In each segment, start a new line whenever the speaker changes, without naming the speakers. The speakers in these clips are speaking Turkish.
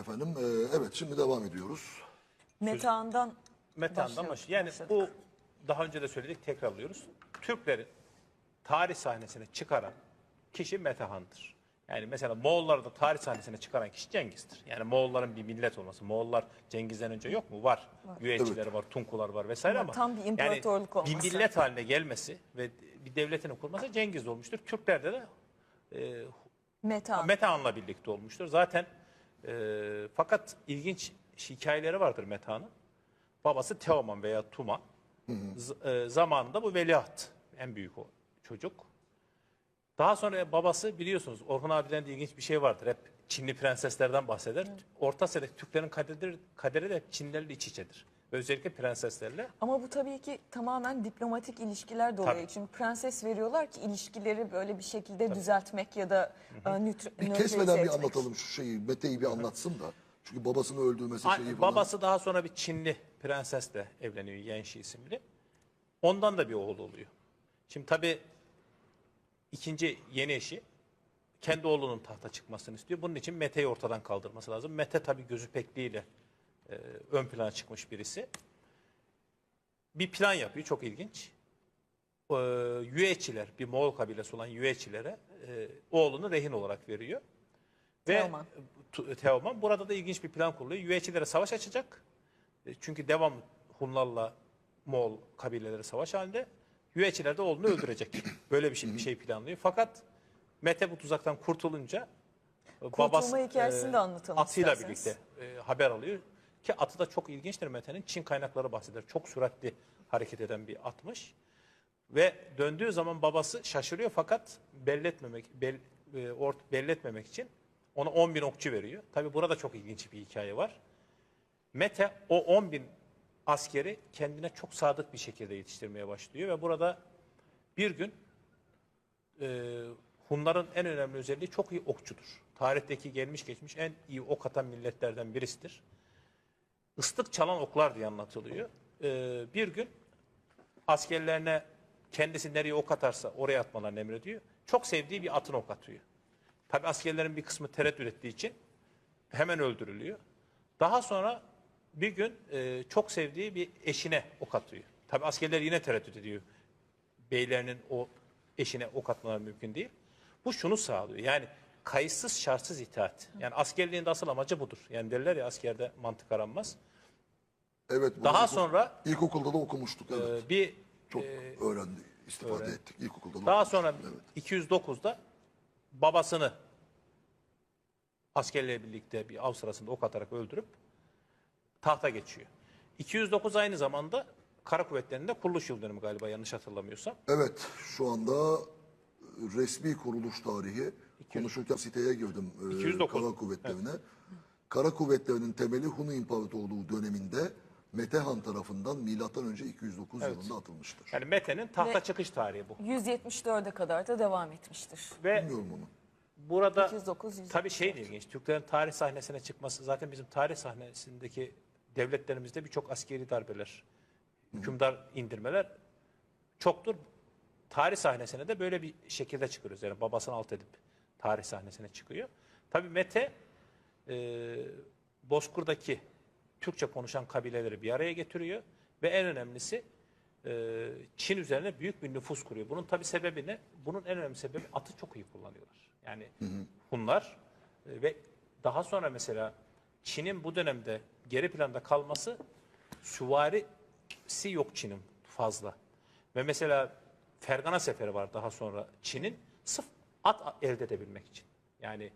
Efendim e, evet şimdi devam ediyoruz.
Metehan'dan
Metan'dan
Başlayalım.
baş. Yani
Başladık.
bu daha önce de söyledik tekrarlıyoruz. Türklerin tarih sahnesine çıkaran kişi Metehan'dır. Yani mesela Moğolları da tarih sahnesine çıkaran kişi Cengiz'dir. Yani Moğolların bir millet olması. Moğollar Cengiz'den önce yok mu? Var. Üyeçileri var, Tunkular var vesaire
Ama
ama,
tam bir imparatorluk
yani
olması.
bir millet haline gelmesi ve bir devletini kurması Cengiz olmuştur. Türklerde de e,
Metehan.
Metehan'la birlikte olmuştur. Zaten e, fakat ilginç hikayeleri vardır Metehan'ın. Babası Teoman veya Tuman. Z- e, zamanında bu veliaht. En büyük o çocuk. Daha sonra babası biliyorsunuz Orhun abiden de ilginç bir şey vardır. Hep Çinli prenseslerden bahseder. Orta Asya'daki Türklerin kaderi, kaderi de Çinlilerle iç içedir. Özellikle prenseslerle.
Ama bu tabii ki tamamen diplomatik ilişkiler dolayı.
Tabii.
Çünkü prenses veriyorlar ki ilişkileri böyle bir şekilde düzeltmek ya da e, nötr
Bir kesmeden bir
etmek.
anlatalım şu şeyi. Mete'yi bir anlatsın da. Çünkü babasını öldürmesi
A-
şeyi falan.
Babası daha sonra bir Çinli prensesle evleniyor Yenşi isimli. Ondan da bir oğul oluyor. Şimdi tabii ikinci yeni eşi kendi oğlunun tahta çıkmasını istiyor. Bunun için Mete'yi ortadan kaldırması lazım. Mete tabii gözü pekliğiyle e, ön plana çıkmış birisi. Bir plan yapıyor çok ilginç. E, Yüeçiler, bir Moğol kabilesi olan Yüeçilere e, oğlunu rehin olarak veriyor. Ve
Teoman.
Tu- Teoman. Burada da ilginç bir plan kuruluyor. Yüeçilere savaş açacak. E, Çünkü devam Hunlarla Moğol kabileleri savaş halinde. Yüeçiler de oğlunu öldürecek. Böyle bir şey, bir şey planlıyor. Fakat Mete bu tuzaktan kurtulunca e,
Kurtulma hikayesini de anlatalım
Atıyla
isterseniz.
birlikte e, haber alıyor. Ki atı da çok ilginçtir Mete'nin. Çin kaynakları bahseder. Çok süratli hareket eden bir atmış. Ve döndüğü zaman babası şaşırıyor fakat belletmemek bel, e, ort, belletmemek için ona 10 bin okçu veriyor. Tabi burada çok ilginç bir hikaye var. Mete o 10 bin askeri kendine çok sadık bir şekilde yetiştirmeye başlıyor ve burada bir gün e, Hunların en önemli özelliği çok iyi okçudur. Tarihteki gelmiş geçmiş en iyi ok atan milletlerden birisidir. Islık çalan oklar diye anlatılıyor. E, bir gün askerlerine kendisi nereye ok atarsa oraya atmalarını emrediyor. Çok sevdiği bir atın ok atıyor. Tabi askerlerin bir kısmı tereddüt ettiği için hemen öldürülüyor. Daha sonra bir gün e, çok sevdiği bir eşine ok atıyor. Tabi askerler yine tereddüt ediyor. Beylerinin o eşine ok atmaları mümkün değil. Bu şunu sağlıyor. Yani kayıtsız şartsız itaat. Yani askerliğin de asıl amacı budur. Yani derler ya askerde mantık aranmaz.
Evet. bunu
Daha
ilkok-
sonra
ilkokulda da okumuştuk. Evet.
e, bir
Çok öğrendi, istifade ettik. İlkokulda da
Daha
okumuştuk.
sonra
Evet.
209'da babasını askerlerle birlikte bir av sırasında ok atarak öldürüp tahta geçiyor. 209 aynı zamanda kara kuvvetlerinde kuruluş yıl dönümü galiba yanlış hatırlamıyorsam.
Evet, şu anda resmi kuruluş tarihi konuşurken siteye girdim e,
209.
kara kuvvetlerine. Kara kuvvetlerinin temeli Hun İmparatorluğu döneminde Metehan tarafından milattan önce 209 yılında atılmıştır.
Yani Mete'nin tahta
Ve-
çıkış tarihi bu.
174'e kadar da devam etmiştir.
Ve
Bilmiyorum onu.
burada
209, 174.
tabii şey ilginç. Türklerin tarih sahnesine çıkması zaten bizim tarih sahnesindeki devletlerimizde birçok askeri darbeler, hükümdar indirmeler çoktur. Tarih sahnesine de böyle bir şekilde çıkıyoruz. Yani babasını alt edip tarih sahnesine çıkıyor. Tabii Mete e, Bozkur'daki Türkçe konuşan kabileleri bir araya getiriyor ve en önemlisi e, Çin üzerine büyük bir nüfus kuruyor. Bunun tabii sebebi ne? Bunun en önemli sebebi atı çok iyi kullanıyorlar. Yani Hunlar e, ve daha sonra mesela Çin'in bu dönemde geri planda kalması süvarisi yok Çin'in fazla. Ve mesela Fergana Seferi var daha sonra Çin'in sırf at elde edebilmek için. Yani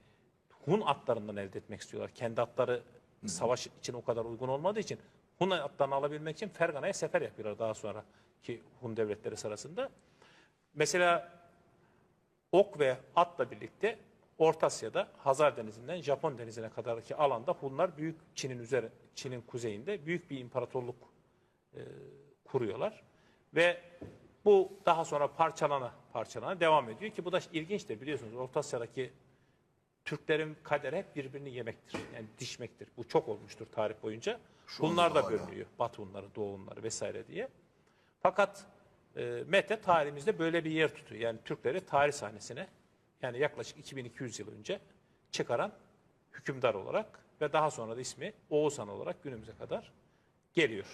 Hun atlarından elde etmek istiyorlar. Kendi atları savaş için o kadar uygun olmadığı için Hun atlarını alabilmek için Fergana'ya sefer yapıyorlar daha sonra ki Hun devletleri sırasında. Mesela ok ve atla birlikte Orta Asya'da Hazar Denizi'nden Japon Denizi'ne kadarki alanda Hunlar büyük Çin'in üzeri Çin'in kuzeyinde büyük bir imparatorluk e, kuruyorlar ve bu daha sonra parçalana parçalana devam ediyor ki bu da ilginçtir biliyorsunuz Orta Asya'daki Türklerin kaderi hep birbirini yemektir. Yani dişmektir. Bu çok olmuştur tarih boyunca.
Şu
Bunlar da bölünüyor. Batı Hunları, Doğu Hunları vesaire diye. Fakat e, Mete tarihimizde böyle bir yer tutuyor. Yani Türkleri tarih sahnesine yani yaklaşık 2200 yıl önce çıkaran hükümdar olarak ve daha sonra da ismi Oğuzhan olarak günümüze kadar geliyor.